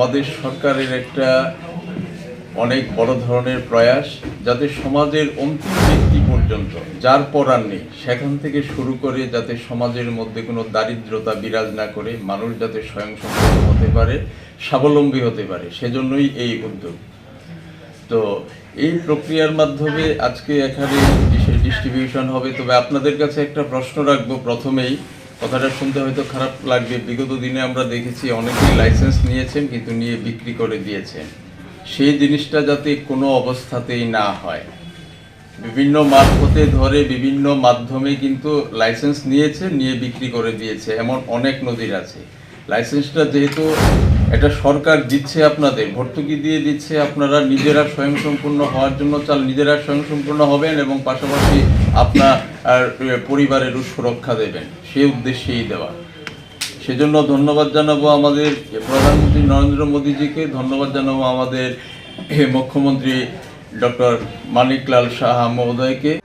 আমাদের সরকারের একটা অনেক বড় ধরনের প্রয়াস যাতে সমাজের অন্তিম ব্যক্তি পর্যন্ত, যার পড়ার নেই, সেখান থেকে শুরু করে যাতে সমাজের মধ্যে কোনো দারিদ্রতা বিরাজ না করে, মানুষ যাতে স্বয়ংসম্পূর্ণ হতে পারে, স্বাবলম্বী হতে পারে, সেজন্যই এই উদ্যোগ। তো এই প্রক্রিয়ার মাধ্যমে আজকে এখানে ডিস্ট্রিবিউশন হবে। তবে আপনাদের কাছে একটা প্রশ্ন রাখব প্রথমেই। কথাটা শুনতে হয়তো খারাপ লাগবে। বিগত দিনে আমরা দেখেছি অনেকেই লাইসেন্স নিয়েছেন, কিন্তু নিয়ে বিক্রি করে দিয়েছেন। সেই জিনিসটা যাতে কোনো অবস্থাতেই না হয়। বিভিন্ন মারফতে ধরে বিভিন্ন মাধ্যমে কিন্তু লাইসেন্স নিয়েছে নিয়ে বিক্রি করে দিয়েছে, এমন অনেক নদীর আছে। লাইসেন্সটা যেহেতু এটা সরকার দিচ্ছে আপনাদের, ভর্তুকি দিয়ে দিচ্ছে, আপনারা নিজেরা স্বয়ংসম্পূর্ণ হওয়ার জন্য চাল নিজেরা স্বয়ংসম্পূর্ণ হবেন এবং পাশাপাশি আপনার আর, পরিবারের সুরক্ষা দেবেন। সে উদ্দেশ্যেই দেওয়া। সেজন্য ধন্যবাদ জানাব আমাদের প্রধানমন্ত্রী নরেন্দ্র মোদীজিকে ধন্যবাদ জানাব আমাদের মুখ্যমন্ত্রী ডক্টর মানিকলাল সাহা মহোদয়কে।